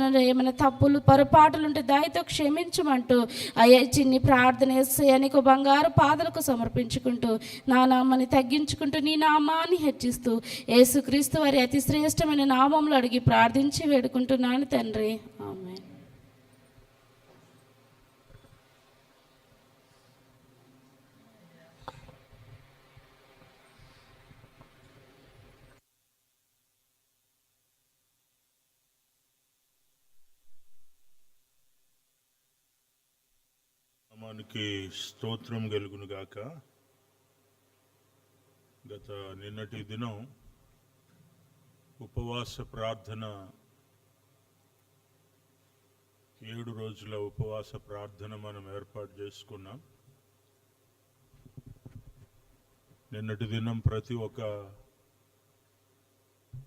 ఏమైనా తప్పులు పొరపాటులు ఉంటే దయతో క్షమించమంటూ అయ్యా చిన్ని ప్రార్థన చేస్తే నీకు బంగారు పాదలకు సమర్పించుకుంటూ నా నామాన్ని తగ్గించుకుంటూ నీ నామాన్ని హెచ్చిస్తూ యేసుక్రీస్తు వారి అతి శ్రేష్టమైన నామంలో అడిగి ప్రార్థించి వేడుకుంటున్నాను తండ్రి. ఆమె నామానికి స్తోత్రం కలుగును గాక. గత నిన్నటి దినం ఉపవాస ప్రార్థన ఏడు రోజుల ఉపవాస ప్రార్థన మనం ఏర్పాటు చేసుకున్నాం. నిన్నటి దినం ప్రతి ఒక్క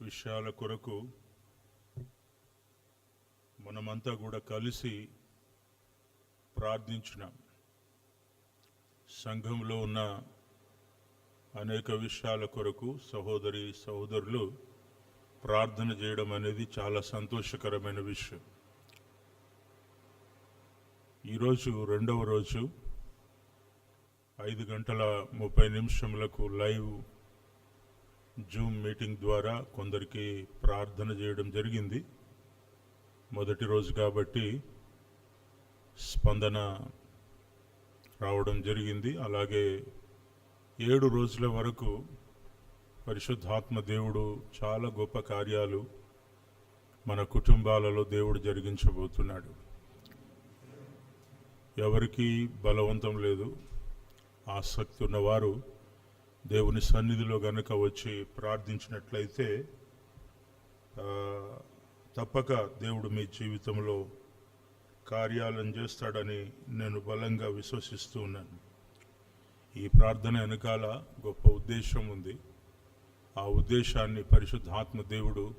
విషయాల కొరకు మనమంతా కూడా కలిసి ప్రార్థించినాం. సంఘంలో ఉన్న అనేక విషయాల కొరకు సహోదరి సహోదరులు ప్రార్థన చేయడం అనేది చాలా సంతోషకరమైన విషయం. ఈరోజు రెండవ రోజు ఐదు గంటల ముప్పై నిమిషములకు లైవ్ జూమ్ మీటింగ్ ద్వారా కొందరికి ప్రార్థన చేయడం జరిగింది. మొదటి రోజు కాబట్టి స్పందన రావడం జరిగింది. అలాగే ఏడు రోజుల వరకు పరిశుద్ధాత్మ దేవుడు చాలా గొప్ప కార్యాలు మన కుటుంబాలలో దేవుడు జరిగించబోతున్నాడు. ఎవరికీ బలవంతం లేదు. ఆసక్తి ఉన్నవారు దేవుని సన్నిధిలో గనుక వచ్చి ప్రార్థించినట్లయితే తప్పక దేవుడు మీ జీవితంలో కార్యాలను చేస్తాడని నేను బలంగా విశ్వసిస్తూ ఉన్నాను. ఈ ప్రార్థన వెనకాల గొప్ప ఉద్దేశం ఉంది. ఆ ఉద్దేశాన్ని పరిశుద్ధాత్మ దేవుడు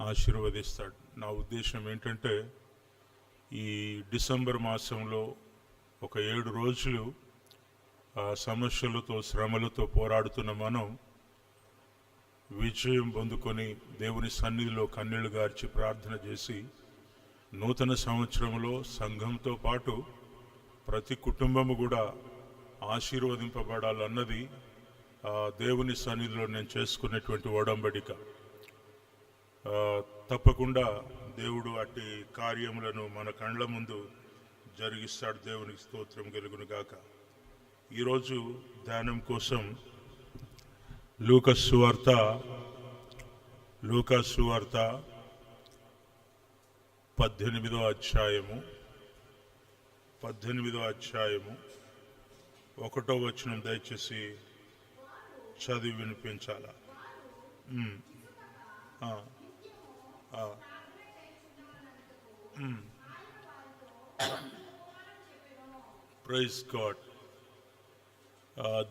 ఆశీర్వదిస్తాడు. నా ఉద్దేశం ఏంటంటే ఈ డిసెంబర్ మాసంలో ఒక ఏడు రోజులు ఆ సమస్యలతో శ్రమలతో పోరాడుతున్న మనం విజయం పొందుకొని దేవుని సన్నిధిలో కన్నీళ్ళు గార్చి ప్రార్థన చేసి నూతన సంవత్సరంలో సంఘంతో పాటు ప్రతి కుటుంబము కూడా ఆశీర్వదింపబడాలన్నది దేవుని సన్నిధిలో నేను చేసుకునేటువంటి ఒడంబడిక. తప్పకుండా దేవుడు అట్టి కార్యములను మన కండ్ల ముందు జరిగిస్తాడు. దేవునికి స్తోత్రం కలుగును గాక. ఈరోజు ధ్యానం కోసం లూకస్ వార్త లూకస్ వార్త పద్దెనిమిదో అధ్యాయము. పద్దెనిమిదో అధ్యాయము. ఒకటో వచనం దయచేసి చదివి వినిపించాలా? ప్రైజ్ గాడ్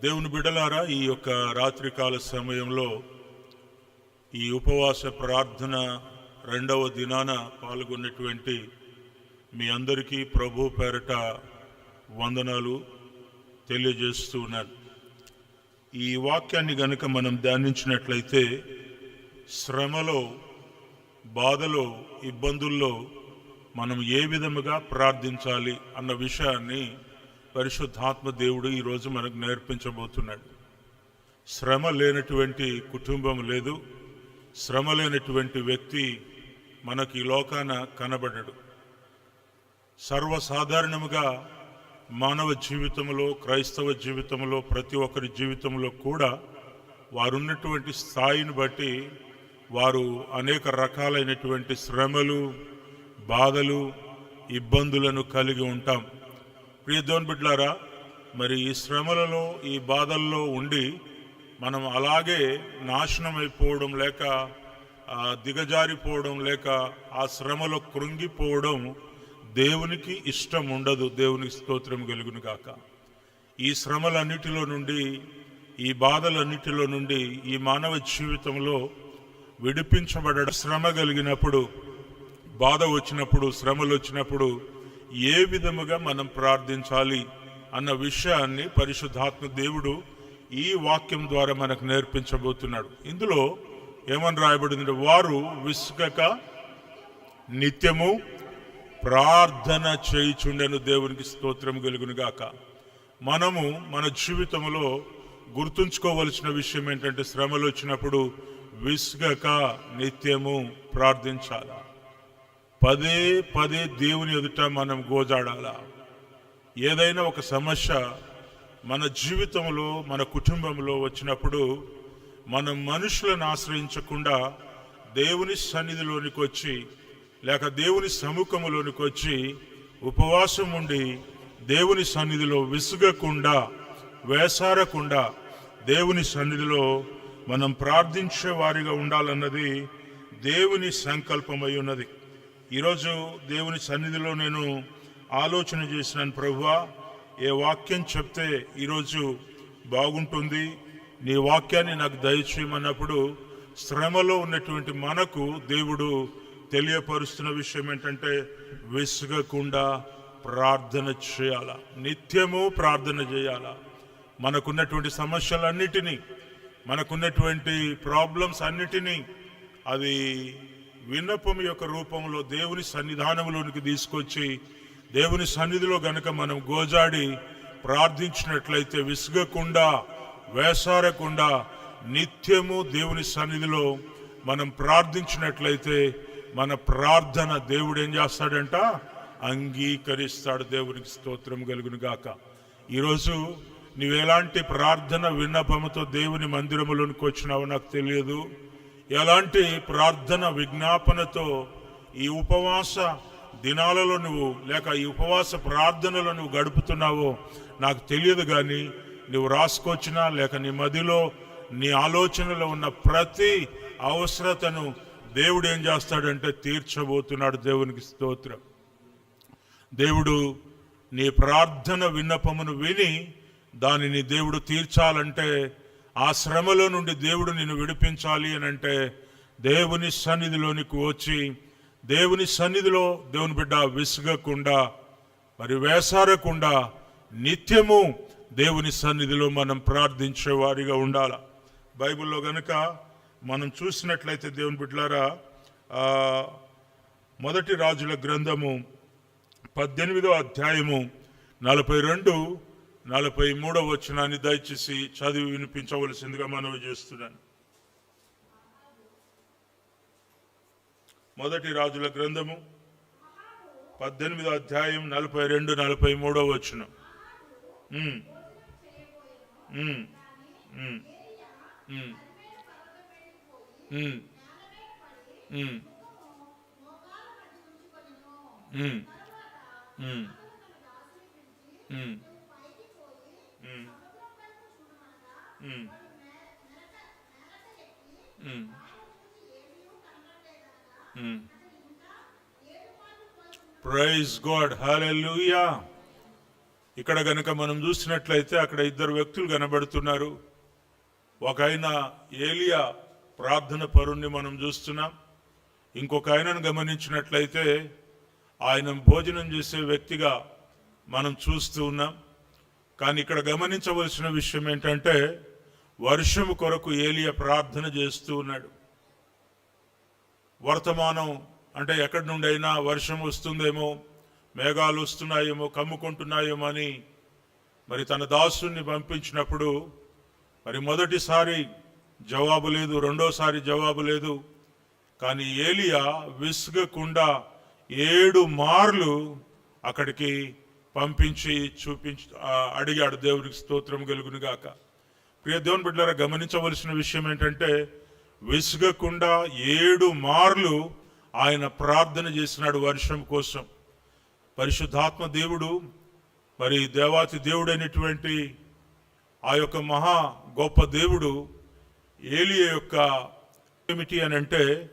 దేవుని బిడలారా ఈ యొక్క రాత్రికాల సమయంలో ఈ ఉపవాస ప్రార్థన రెండవ దినాన పాల్గొన్నటువంటి మీ అందరికీ ప్రభు పేరట వందనాలు తెలియజేస్తూ ఉన్నాను. ఈ వాక్యాన్ని గనుక మనం ధ్యానించినట్లయితే శ్రమలో బాధలో ఇబ్బందుల్లో మనం ఏ విధముగా ప్రార్థించాలి అన్న విషయాన్ని పరిశుద్ధాత్మ దేవుడు ఈరోజు మనకు నేర్పించబోతున్నాడు. శ్రమ లేనటువంటి కుటుంబం లేదు. శ్రమ లేనటువంటి వ్యక్తి మనకి ఈ లోకాన కనబడడు. సర్వసాధారణముగా మానవ జీవితంలో క్రైస్తవ జీవితంలో ప్రతి ఒక్కరి జీవితంలో కూడా వారున్నటువంటి స్థాయిని బట్టి వారు అనేక రకాలైనటువంటి శ్రమలు బాధలు ఇబ్బందులను కలిగి ఉంటాం. ప్రియదోన్ బిడ్లారా మరి ఈ శ్రమలలో ఈ బాధల్లో ఉండి మనం అలాగే నాశనం అయిపోవడం లేక దిగజారిపోవడం లేక ఆ శ్రమలో కృంగిపోవడం దేవునికి ఇష్టం ఉండదు. దేవునికి స్తోత్రం కలుగును గాక. ఈ శ్రమలన్నిటిలో నుండి ఈ బాధలన్నిటిలో నుండి ఈ మానవ జీవితంలో విడిపించబడ శ్రమ కలిగినప్పుడు బాధ వచ్చినప్పుడు శ్రమలు వచ్చినప్పుడు ఏ విధముగా మనం ప్రార్థించాలి అన్న విషయాన్ని పరిశుద్ధాత్మ దేవుడు ఈ వాక్యం ద్వారా మనకు నేర్పించబోతున్నాడు. ఇందులో ఏమని రాయబడింది వారు విసుగక నిత్యము ప్రార్థన చేయుచుండెను దేవునికి స్తోత్రం కలుగును గాక మనము మన జీవితంలో గుర్తుంచుకోవలసిన విషయం ఏంటంటే శ్రమలు వచ్చినప్పుడు విసుగక నిత్యము ప్రార్థించాలా? పదే పదే దేవుని ఎదుట మనం గోజాడాలా? ఏదైనా ఒక సమస్య మన జీవితంలో మన కుటుంబంలో వచ్చినప్పుడు మనం మనుషులను ఆశ్రయించకుండా దేవుని సన్నిధిలోనికి వచ్చి లేక దేవుని సముఖంలోనికి వచ్చి ఉపవాసం ఉండి దేవుని సన్నిధిలో విసుగకుండా వేసారకుండా దేవుని సన్నిధిలో మనం ప్రార్థించే వారిగా ఉండాలన్నది దేవుని సంకల్పమై ఉన్నది. ఈరోజు దేవుని సన్నిధిలో నేను ఆలోచన చేసినాను ప్రభువా ఏ వాక్యం చెప్తే ఈరోజు బాగుంటుంది నీ వాక్యాన్ని నాకు దయచేయమన్నప్పుడు శ్రమలో ఉన్నటువంటి మనకు దేవుడు తెలియపరుస్తున్న విషయం ఏంటంటే విసుగకుండా ప్రార్థన చేయాల. నిత్యము ప్రార్థన చేయాల. మనకున్నటువంటి సమస్యలన్నిటినీ మనకున్నటువంటి ప్రాబ్లమ్స్ అన్నిటినీ అది విన్నపం యొక్క రూపంలో దేవుని సన్నిధానంలోనికి తీసుకొచ్చి దేవుని సన్నిధిలో గనక మనం గోజాడి ప్రార్థించినట్లయితే విసుగకుండా వేసారకుండా నిత్యము దేవుని సన్నిధిలో మనం ప్రార్థించినట్లయితే మన ప్రార్థన దేవుడు ఏం చేస్తాడంట? అంగీకరిస్తాడు. దేవునికి స్తోత్రం కలుగును గాక ఈరోజు నీవెలాంటి ప్రార్థన విన్నపముతో దేవుని మందిరములోనికి వచ్చినావో నాకు తెలియదు. ఎలాంటి ప్రార్థన విజ్ఞాపనతో ఈ ఉపవాస దినాలలో నువ్వు లేక ఈ ఉపవాస ప్రార్థనలో నువ్వు గడుపుతున్నావో నాకు తెలియదు కానీ నువ్వు రాసుకొచ్చినా లేక నీ మదిలో నీ ఆలోచనలో ఉన్న ప్రతి అవసరతను దేవుడు ఏం చేస్తాడంటే తీర్చబోతున్నాడు దేవునికి స్తోత్రం. దేవుడు నీ ప్రార్థన విన్నపమును విని దానిని దేవుడు తీర్చాలంటే ఆ శ్రమలో నుండి దేవుడు నిన్ను విడిపించాలి అని అంటే దేవుని సన్నిధిలోనికి వచ్చి దేవుని సన్నిధిలో దేవుని బిడ్డ విసుగకుండా మరి వేసారకుండా నిత్యము దేవుని సన్నిధిలో మనం ప్రార్థించే వారిగా ఉండాల? బైబిల్లో గనుక మనం చూసినట్లయితే దేవుని బిడ్లారా మొదటి రాజుల గ్రంథము పద్దెనిమిదో అధ్యాయము నలభై రెండు నలభై మూడో వచనాన్ని దయచేసి చదివి వినిపించవలసిందిగా మనవి చేస్తున్నాను. మొదటి రాజుల గ్రంథము పద్దెనిమిదో అధ్యాయం నలభై రెండు నలభై మూడో వచనం. Mm. Mm. Mm. Mm. Mm. Mm. Mm. Mm. Mm. Mm. Mm. Praise God. Hallelujah. ఇక్కడ గనుక మనం చూసినట్లయితే అక్కడ ఇద్దరు వ్యక్తులు కనబడుతున్నారు. ఒక ఆయన ఏలియా ప్రార్థన పరుణ్ణి మనం చూస్తున్నాం. ఇంకొక ఆయనను గమనించినట్లయితే ఆయన భోజనం చేసే వ్యక్తిగా మనం చూస్తూ ఉన్నాం. కానీ ఇక్కడ గమనించవలసిన విషయం ఏంటంటే వర్షము కొరకు ఏలియా ప్రార్థన చేస్తూ ఉన్నాడు. వర్తమానం అంటే ఎక్కడి నుండి అయినా వర్షం వస్తుందేమో మేఘాలు వస్తున్నాయేమో కమ్ముకుంటున్నాయేమో అని మరి తన దాసుని పంపించినప్పుడు మరి మొదటిసారి జవాబు లేదు రెండోసారి జవాబు లేదు. కానీ ఏలియా విసుగకుండా ఏడు మార్లు అక్కడికి పంపించి చూపించి అడిగాడు దేవునికి స్తోత్రం కలుగునుగాక ప్రియ దేవుని బిడ్డారా గమనించవలసిన విషయం ఏంటంటే విసుగకుండా ఏడు మార్లు ఆయన ప్రార్థన చేసినాడు వర్షం కోసం. పరిశుద్ధాత్మ దేవుడు మరి దేవాతి దేవుడైనటువంటి ఆ యొక్క మహా గొప్ప దేవుడు ఏలియ యొక్క ఏమిటి అని అంటే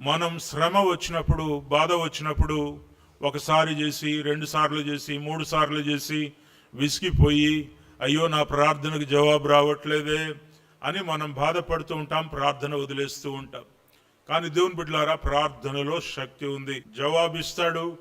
మనం శ్రమ వచ్చినప్పుడు బాధ వచ్చినప్పుడు ఒకసారి చేసి రెండు సార్లు చేసి మూడు సార్లు చేసి విసిగిపోయి అయ్యో నా ప్రార్థనకు జవాబు రావట్లేదే అని మనం బాధపడుతూ ఉంటాం ప్రార్థన వదిలేస్తూ ఉంటాం. కానీ దేవుని బిడ్డలారా ప్రార్థనలో శక్తి ఉంది. జవాబిస్తాడు